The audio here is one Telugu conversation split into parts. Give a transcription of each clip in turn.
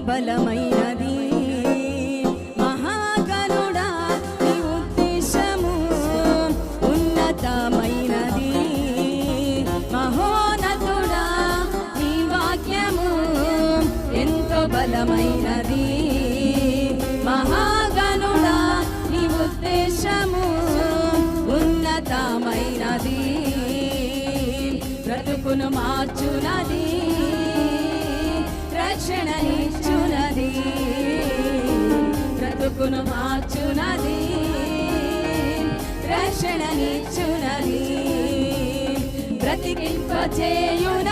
బలమైనది. మహాగణుడా నీ ఉద్దేశము ఉన్నతమైనది. మహోన్నతుడా నీ వాక్యము ఎంతో బలమైనది. మహాగనుడా నీ ఉద్దేశము ఉన్నతమైనది. బ్రతుకును మార్చునది. రక్షణనిచ్చునది బ్రతుకును మార్చునది. రక్షణనిచ్చునది బ్రతికింప చేయున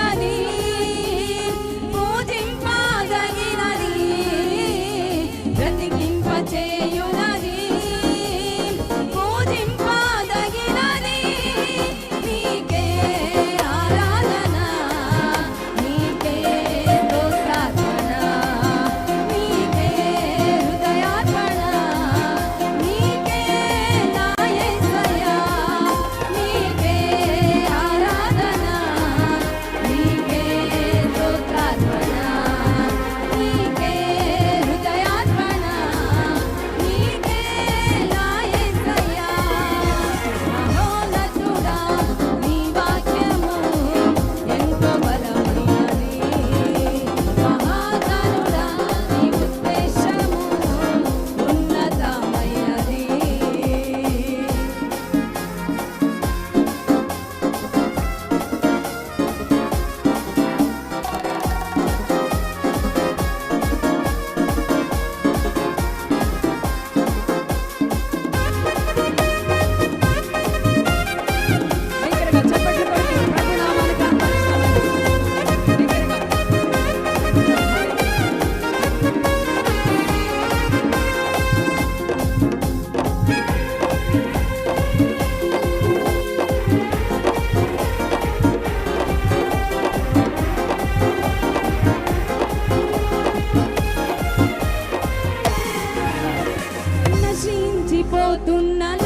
పోతున్న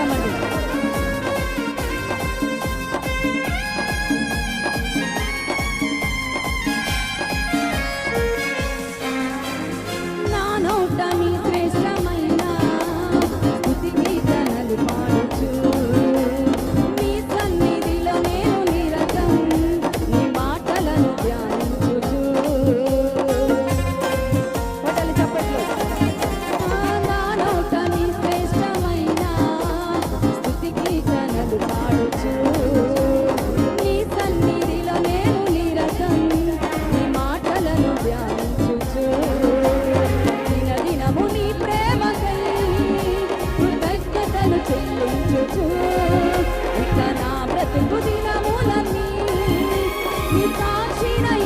naman dito. Tina.